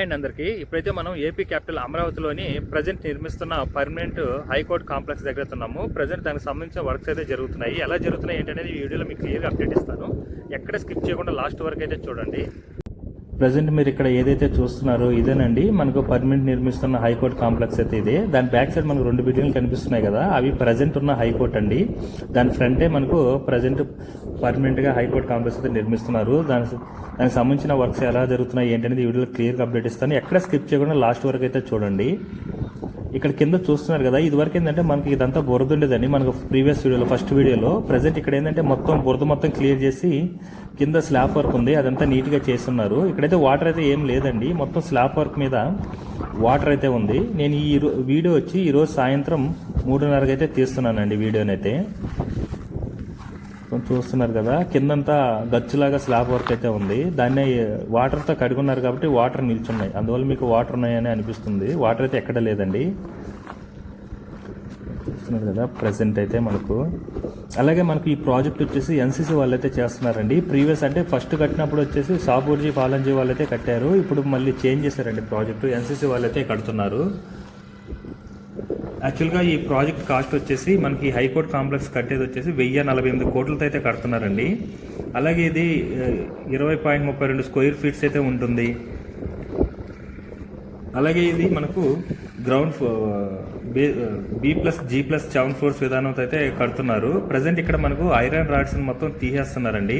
And అందరికీ ఇప్పుడైతే మనం ఏపీ క్యాపిటల్ అమరావతిలోని ప్రజెంట్ నిర్మిస్తున్న పర్మనెంట్ హైకోర్టు కాంప్లెక్స్ దగ్గర ఉన్నాము. ప్రజెంట్ దానికి సంబంధించిన వర్క్స్ అయితే జరుగుతున్నాయి. ఎలా జరుగుతున్నాయి ఏంటనేది ఈ వీడియోలో మీకు క్లియర్గా అప్డేట్ ఇస్తాను. ఎక్కడ స్కిప్ చేయకుండా లాస్ట్ వరకు అయితే చూడండి. ప్రజెంట్ మీరు ఇక్కడ ఏదైతే చూస్తున్నారో ఇదేనండి. మనకు పర్మనెంట్ నిర్మిస్తున్న హైకోర్టు కాంప్లెక్స్ అయితే ఇదే. దాని బ్యాక్ సైడ్ మనకు రెండు బిల్డింగ్లు కనిపిస్తున్నాయి కదా. అవి ప్రజెంట్ ఉన్న హైకోర్టు అండి. దాని ఫ్రంటే మనకు ప్రజెంట్ పర్మనెంట్గా హైకోర్టు కాంప్లెక్స్ అయితే నిర్మిస్తున్నారు. దాని దానికి సంబంధించిన వర్క్స్ ఎలా జరుగుతున్నాయి ఏంటనేది వీడియోలో క్లియర్గా అప్డేట్ ఇస్తాను. ఎక్కడ స్కిప్ చేయకుండా లాస్ట్ వరకు అయితే చూడండి. ఇక్కడ కింద చూస్తున్నారు కదా ఇదివరకు ఏంటంటే మనకి ఇదంతా బురద ఉండేదండి. మనకు ప్రీవియస్ వీడియోలో ఫస్ట్ వీడియోలో. ప్రజెంట్ ఇక్కడ ఏంటంటే మొత్తం బురద మొత్తం క్లియర్ చేసి కింద స్లాబ్ వర్క్ ఉంది. అదంతా నీట్గా చేస్తున్నారు. ఇక్కడైతే వాటర్ అయితే ఏం లేదండి. మొత్తం స్లాబ్ వర్క్ మీద వాటర్ అయితే ఉంది. నేను ఈ వీడియో వచ్చి ఈరోజు సాయంత్రం మూడున్నరకు అయితే తీస్తున్నానండి వీడియోనైతే. చూస్తున్నారు కదా. కిందంతా గచ్చులాగా స్లాబ్ వర్క్ అయితే ఉంది. దాన్ని వాటర్తో కడుగున్నారు కాబట్టి వాటర్ నిల్చున్నాయి. అందువల్ల మీకు వాటర్ ఉన్నాయని అనిపిస్తుంది. వాటర్ అయితే ఎక్కడ లేదండి. చూస్తున్నారు కదా ప్రజెంట్ అయితే మనకు. అలాగే మనకు ఈ ప్రాజెక్ట్ వచ్చేసి ఎన్సీసీ వాళ్ళైతే చేస్తున్నారండి. ప్రీవియస్ అంటే ఫస్ట్ కట్టినప్పుడు వచ్చేసి సాబూర్జీ పాలంజీ వాళ్ళైతే కట్టారు. ఇప్పుడు మళ్ళీ చేంజ్ చేశారండి ప్రాజెక్టు. ఎన్సీసీ వాళ్ళైతే కడుతున్నారు. యాక్చువల్గా ఈ ప్రాజెక్ట్ కాస్ట్ వచ్చేసి మనకి హైకోర్టు కాంప్లెక్స్ కట్టేది వచ్చేసి వెయ్యి నలభై ఎనిమిది కోట్లతో అయితే కడుతున్నారండి. అలాగే ఇది ఇరవై పాయింట్ ముప్పై రెండు స్క్వేర్ ఫీట్స్ అయితే ఉంటుంది. అలాగే ఇది మనకు ground B plus G plus seven floors విధానంతో అయితే కడుతున్నారు. ప్రజెంట్ ఇక్కడ మనకు ఐరన్ రాడ్స్ మొత్తం తీసేస్తున్నారండి.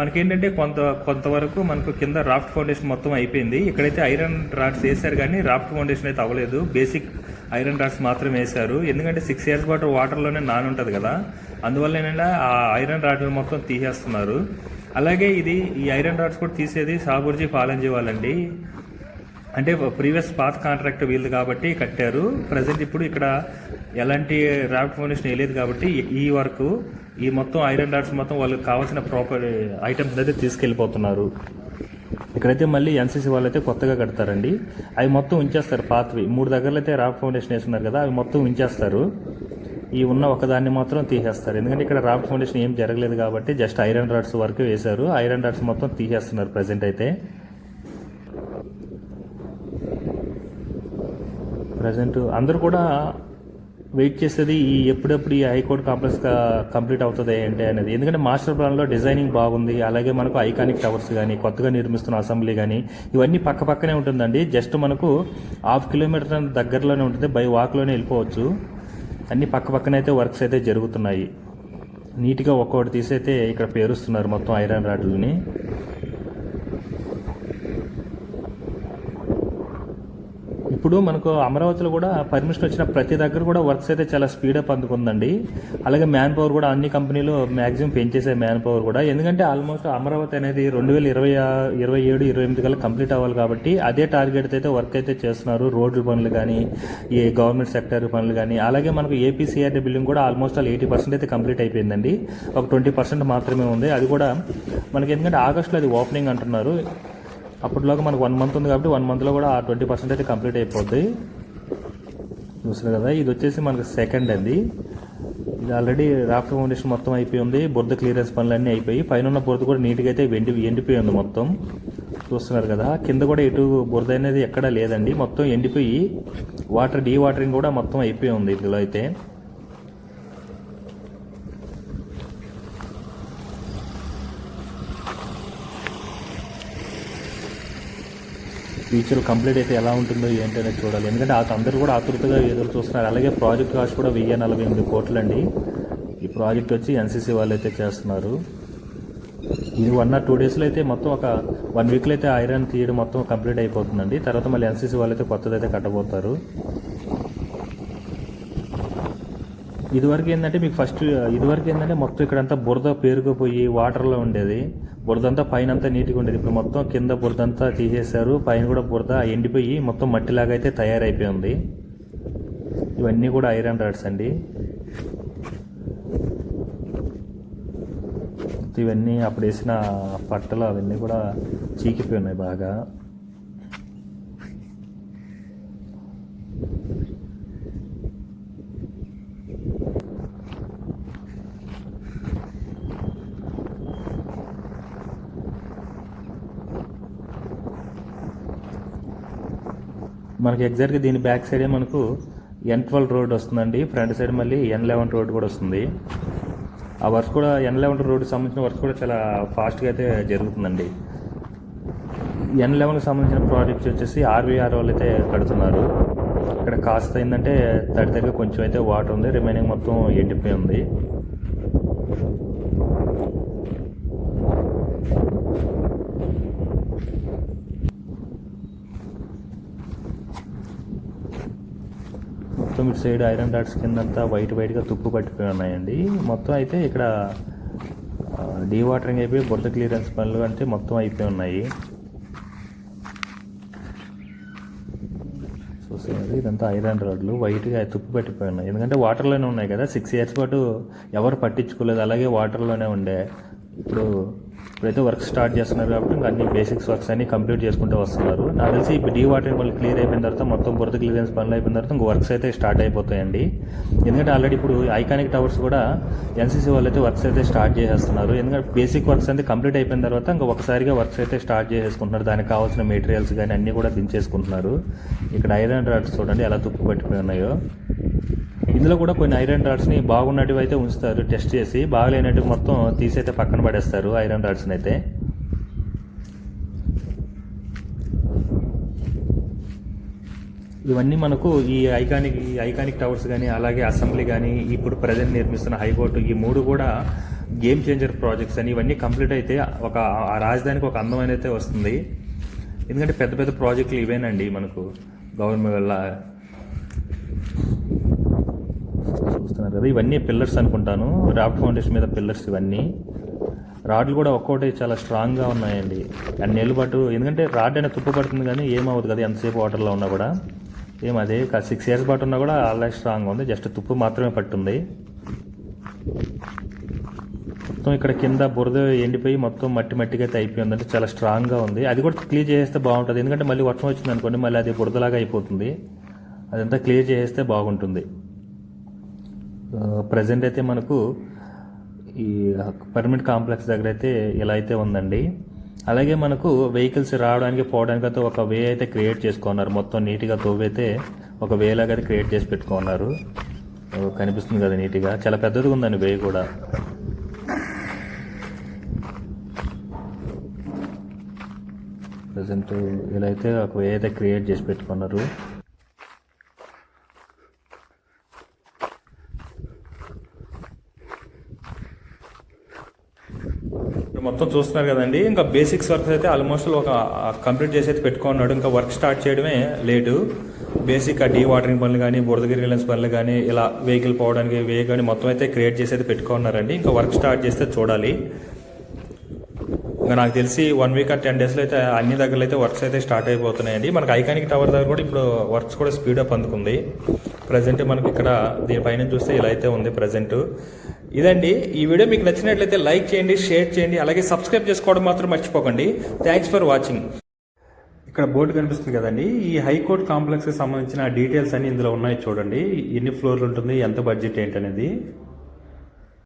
మనకేంటంటే కొంత కొంతవరకు మనకు కింద రాఫ్ట్ ఫౌండేషన్ మొత్తం అయిపోయింది. ఇక్కడైతే ఐరన్ రాడ్స్ వేశారు కానీ రాఫ్ట్ ఫౌండేషన్ అయితే అవ్వలేదు. బేసిక్ ఐరన్ రాడ్స్ మాత్రం వేశారు. ఎందుకంటే సిక్స్ ఇయర్స్ పాటు వాటర్లోనే నాని ఉంటుంది కదా. అందువల్ల ఏంటంటే ఆ ఐరన్ రాడ్లు మొత్తం తీసేస్తున్నారు. అలాగే ఇది ఈ ఐరన్ రాడ్స్ కూడా తీసేది సాబుర్జీ పాలంజీ వాళ్ళండి. అంటే ప్రీవియస్ పాత కాంట్రాక్ట్ వీళ్ళు కాబట్టి కట్టారు. ప్రజెంట్ ఇప్పుడు ఇక్కడ ఎలాంటి ర్యాప్ట్ ఫౌండేషన్ వేయలేదు కాబట్టి ఈ- ఈ వరకు ఈ మొత్తం ఐరన్ రాడ్స్ మొత్తం వాళ్ళకి కావాల్సిన ప్రాపర్ ఐటమ్స్ అయితే తీసుకెళ్ళిపోతున్నారు. ఇక్కడైతే మళ్ళీ ఎన్సీసీ వాళ్ళు అయితే కొత్తగా కడతారండి. అవి మొత్తం ఉంచేస్తారు పాతవి. మూడు దగ్గరలో అయితే రాక్ ఫౌండేషన్ వేస్తున్నారు కదా అవి మొత్తం ఉంచేస్తారు. ఈ ఉన్న ఒకదాన్ని మాత్రం తీసేస్తారు. ఎందుకంటే ఇక్కడ రాక్ ఫౌండేషన్ ఏం జరగలేదు కాబట్టి జస్ట్ ఐరన్ రాడ్స్ వరకు వేశారు. ఐరన్ రాడ్స్ మొత్తం తీసేస్తున్నారు ప్రజెంట్ అయితే. ప్రజెంట్ అందరూ కూడా వెయిట్ చేసేది ఈ ఎప్పుడెప్పుడు ఈ హైకోర్టు కాంప్లెక్స్ కంప్లీట్ అవుతుంది ఏంటి అనేది. ఎందుకంటే మాస్టర్ ప్లాన్లో డిజైనింగ్ బాగుంది అలాగే మనకు ఐకానిక్ టవర్స్ కానీ కొత్తగా నిర్మిస్తున్న అసెంబ్లీ కానీ ఇవన్నీ పక్క పక్కనే ఉంటుందండి. జస్ట్ మనకు హాఫ్ కిలోమీటర్ దగ్గరలోనే ఉంటుంది బై వాక్లోనే వెళ్ళిపోవచ్చు. అన్ని పక్క పక్కన అయితే వర్క్స్ అయితే జరుగుతున్నాయి. నీట్గా ఒక్కొక్కటి తీసి అయితే ఇక్కడ పేరుస్తున్నారు మొత్తం ఐరన్ రాడ్లని. ఇప్పుడు మనకు అమరావతిలో కూడా పర్మిషన్ వచ్చిన ప్రతి దగ్గర కూడా వర్క్స్ అయితే చాలా స్పీడప్ అందుకుందండి. అలాగే మ్యాన్ పవర్ కూడా అన్ని కంపెనీలు మ్యాక్సిమం పెంచేసే మ్యాన్ పవర్ కూడా. ఎందుకంటే ఆల్మోస్ట్ అమరావతి అనేది రెండు వేల ఇరవై ఇరవై ఏడు ఇరవై ఎనిమిది కల్లా కంప్లీట్ అవ్వాలి కాబట్టి అదే టార్గెట్ అయితే వర్క్ అయితే చేస్తున్నారు. రోడ్ల పనులు కానీ ఈ గవర్నమెంట్ సెక్టర్ పనులు కానీ అలాగే మనకు ఏపీసీఆర్డీ బిల్డింగ్ కూడా ఆల్మోస్ట్ ఆల్ ఎయిటీ పర్సెంట్ అయితే కంప్లీట్ అయిపోయిందండి. ఒక ట్వంటీ పర్సెంట్ మాత్రమే ఉంది. అది కూడా మనకి ఎందుకంటే ఆగస్టులో అది ఓపెనింగ్ అంటున్నారు. అప్పటిలోగా మనకు వన్ మంత్ ఉంది కాబట్టి వన్ మంత్లో కూడా ఆ ట్వంటీ పర్సెంట్ అయితే కంప్లీట్ అయిపోద్ది. చూస్తున్నారు కదా ఇది వచ్చేసి మనకు సెకండ్ అండి. ఇది ఆల్రెడీ రాఫ్టర్ ఫౌండేషన్ మొత్తం అయిపోయి ఉంది. బురద క్లియరెన్స్ పనులన్నీ అయిపోయి పైన ఉన్న బురద కూడా నీట్గా అయితే ఎండి ఎండిపోయి ఉంది మొత్తం. చూస్తున్నారు కదా కింద కూడా ఎటు బురద అనేది ఎక్కడా లేదండి. మొత్తం ఎండిపోయి వాటర్ డీ వాటరింగ్ కూడా మొత్తం అయిపోయి ఉంది ఇందులో అయితే. ఫ్యూచర్ కంప్లీట్ అయితే ఎలా ఉంటుందో ఏంటనేది చూడాలి. ఎందుకంటే అందరూ కూడా ఆతృతగా ఎదురు చూస్తున్నారు. అలాగే ప్రాజెక్ట్ కాస్ట్ కూడా వెయ్యి నలభై ఎనిమిది కోట్లండి. ఈ ప్రాజెక్ట్ వచ్చి ఎన్సీసీ వాళ్ళు అయితే చేస్తున్నారు. ఇది వన్ ఆర్ టూ డేస్లో అయితే మొత్తం ఒక వన్ వీక్లో అయితే ఐరన్ తీయడం మొత్తం కంప్లీట్ అయిపోతుందండి. తర్వాత మళ్ళీ ఎన్సీసీ వాళ్ళు అయితే కొత్తది అయితే కట్టబోతారు. ఇదివరకు ఏంటంటే మీకు ఫస్ట్ ఇదివరకు ఏంటంటే మొత్తం ఇక్కడంతా బురద పేరుకుపోయి వాటర్లో ఉండేది. బురద అంతా పైన అంతా నీట్గా ఉండేది. ఇప్పుడు మొత్తం కింద బురద అంతా తీసేశారు. పైన కూడా బురద ఎండిపోయి మొత్తం మట్టిలాగా అయితే తయారైపోయి ఉంది ఇవన్నీ కూడా ఐరన్ రాడ్స్ అండి. ఇవన్నీ అప్పుడు వేసిన పట్టలు అవన్నీ కూడా చీకిపోయి ఉన్నాయి బాగా. మనకి ఎగ్జాక్ట్గా దీని బ్యాక్ సైడే మనకు ఎన్ ట్వెల్వ్ రోడ్ వస్తుందండి. ఫ్రంట్ సైడ్ మళ్ళీ ఎన్ లెవెన్ రోడ్ కూడా వస్తుంది. ఆ వర్క్ కూడా ఎన్ లెవెన్ రోడ్కి సంబంధించిన వర్క్ కూడా చాలా ఫాస్ట్గా అయితే జరుగుతుందండి. ఎన్ లెవెన్కి సంబంధించిన ప్రాజెక్ట్స్ వచ్చేసి ఆర్వీఆర్ వాళ్ళు అయితే కడుతున్నారు. ఇక్కడ కాస్త ఏంటంటే తడి దగ్గర కొంచెం అయితే వాటర్ ఉంది. రిమైనింగ్ మొత్తం ఎండిపోయి ఉంది. ఇటు సైడ్ ఐరన్ డాట్స్ కిందంతా వైట్ వైట్గా తుప్పు పట్టిపోయి ఉన్నాయండి. మొత్తం అయితే ఇక్కడ డీ వాటరింగ్ అయిపోయి బురద క్లియరెన్స్ పనులు అంటే మొత్తం అయిపోయి ఉన్నాయి. చూస్తున్నారు ఇదంతా ఐరన్ రాడ్లు వైట్గా తుప్పు పట్టిపోయి ఉన్నాయి. ఎందుకంటే వాటర్లోనే ఉన్నాయి కదా సిక్స్ ఇయర్స్ పాటు ఎవరు పట్టించుకోలేదు అలాగే వాటర్లోనే ఉండే. ఇప్పుడు ఇప్పుడైతే వర్క్ స్టార్ట్ చేస్తున్నారు కాబట్టి ఇంకా అన్ని బేసిక్స్ వర్క్స్ అన్ని కంప్లీట్ చేసుకుంటూ వస్తున్నారు. నాకు తెలిసి ఇప్పుడు డీ వాటరింగ్ వాళ్ళు క్లియర్ అయిపోయిన తర్వాత మొత్తం బురద క్లియరెన్స్ పనులు అయిపోయిన తర్వాత ఇంకా వర్క్స్ అయితే స్టార్ట్ అయిపోతాయండి. ఎందుకంటే ఆల్రెడీ ఇప్పుడు ఐకానిక్ టవర్స్ కూడా ఎన్సీసీ వాళ్ళు అయితే వర్క్స్ అయితే స్టార్ట్ చేసేస్తున్నారు. ఎందుకంటే బేసిక్ వర్క్స్ అయితే కంప్లీట్ అయిపోయిన తర్వాత ఇంకా ఒకసారిగా వర్క్స్ అయితే స్టార్ట్ చేసేసుకుంటున్నారు. దానికి కావాల్సిన మెటీరియల్స్ కానీ అన్నీ కూడా దించేసుకుంటున్నారు. ఇక్కడ ఐరన్ రాడ్స్ చూడండి ఎలా తుప్పు పట్టిపోయి ఉన్నాయో. ఇందులో కూడా కొన్ని ఐరన్ రాడ్స్ని బాగున్నటివి అయితే ఉంచుతారు టెస్ట్ చేసి. బాగలేనట్టు మొత్తం తీసైతే పక్కన పడేస్తారు ఐరన్ రాడ్స్ని అయితే. ఇవన్నీ మనకు ఈ ఐకానిక్ ఈ ఐకానిక్ టవర్స్ కానీ అలాగే అసెంబ్లీ కానీ ఇప్పుడు ప్రజెంట్ నిర్మిస్తున్న హైకోర్టు ఈ మూడు కూడా గేమ్ చేంజర్ ప్రాజెక్ట్స్ అని ఇవన్నీ కంప్లీట్ అయితే ఒక ఆ రాజధానికి ఒక అందమైన అయితే వస్తుంది. ఎందుకంటే పెద్ద పెద్ద ప్రాజెక్టులు ఇవేనండి మనకు గవర్నమెంట్ వల్ల. చూస్తున్నారు కదా. ఇవన్నీ పిల్లర్స్ అనుకుంటాను. రాఫ్ట్ ఫౌండేషన్ మీద పిల్లర్స్ ఇవన్నీ. రాడ్లు కూడా ఒక్కొక్కటి చాలా స్ట్రాంగ్గా ఉన్నాయండి. అన్నేళ్ళు పాటు ఎందుకంటే రాడ్ అయినా తుప్పు పడుతుంది కానీ ఏమవుతుంది కదా ఎంతసేపు వాటర్లో ఉన్నా కూడా. ఏం అదే సిక్స్ ఇయర్స్ పాటు ఉన్నా కూడా అలాగే స్ట్రాంగ్ ఉంది. జస్ట్ తుప్పు మాత్రమే పట్టుంది. మొత్తం ఇక్కడ కింద బురద ఎండిపోయి మొత్తం మట్టి మట్టిగా అయితే అయిపోయింది అంటే చాలా స్ట్రాంగ్గా ఉంది. అది కూడా క్లియర్ చేస్తే బాగుంటుంది. ఎందుకంటే మళ్ళీ వర్షం వచ్చింది అనుకోండి మళ్ళీ అది బురదలాగా అయిపోతుంది. అదంతా క్లియర్ చేస్తే బాగుంటుంది. ప్రజెంట్ అయితే మనకు ఈ పర్మిట్ కాంప్లెక్స్ దగ్గర అయితే ఇలా అయితే ఉందండి. అలాగే మనకు వెహికల్స్ రావడానికి పోవడానికి అయితే ఒక వే అయితే క్రియేట్ చేసుకున్నారు. మొత్తం నీట్గా తవ్వైతే ఒక వే లాగా అయితే క్రియేట్ చేసి పెట్టుకున్నారు. కనిపిస్తుంది కదా నీట్గా. చాలా పెద్దదిగా ఉందండి వే కూడా. ప్రజెంట్ ఇలా అయితే ఒక వే అయితే క్రియేట్ చేసి పెట్టుకున్నారు. ఇప్పుడు మొత్తం చూస్తున్నారు కదండి. ఇంకా బేసిక్స్ వర్క్స్ అయితే ఆల్మోస్ట్ ఒక కంప్లీట్ చేసి అయితే పెట్టుకున్నాడు. ఇంకా వర్క్ స్టార్ట్ చేయడమే లేటు. బేసిక్ ఆ డీ వాటరింగ్ పనులు కానీ బురద గిరిలెన్స్ పనులు కానీ ఇలా వెహికల్ పోవడానికి వే కానీ మొత్తం అయితే క్రియేట్ చేసి అయితే పెట్టుకున్నారండి. ఇంకా వర్క్ స్టార్ట్ చేస్తే చూడాలి. ఇంకా నాకు తెలిసి వన్ వీక్ ఆ టెన్ డేస్లో అయితే అన్ని దగ్గరలో అయితే వర్క్స్ అయితే స్టార్ట్ అయిపోతున్నాయండి. మనకి ఐకానిక్ టవర్ దగ్గర కూడా ఇప్పుడు వర్క్స్ కూడా స్పీడప్ అందుకుంది. ప్రజెంట్ మనకి ఇక్కడ దీనిపైన చూస్తే ఇలా అయితే ఉంది ప్రజెంట్ ఇదండి ఈ వీడియో మీకు నచ్చినట్లయితే లైక్ చేయండి షేర్ చేయండి అలాగే సబ్స్క్రైబ్ చేసుకోవడం మాత్రం మర్చిపోకండి. థ్యాంక్స్ ఫర్ వాచింగ్ ఇక్కడ బోర్డు కనిపిస్తుంది కదండి. ఈ హైకోర్ట్ కాంప్లెక్స్కి సంబంధించిన డీటెయిల్స్ అన్ని ఇందులో ఉన్నాయి చూడండి. ఎన్ని ఫ్లోర్లు ఉంటుంది ఎంత బడ్జెట్ ఏంటనేది.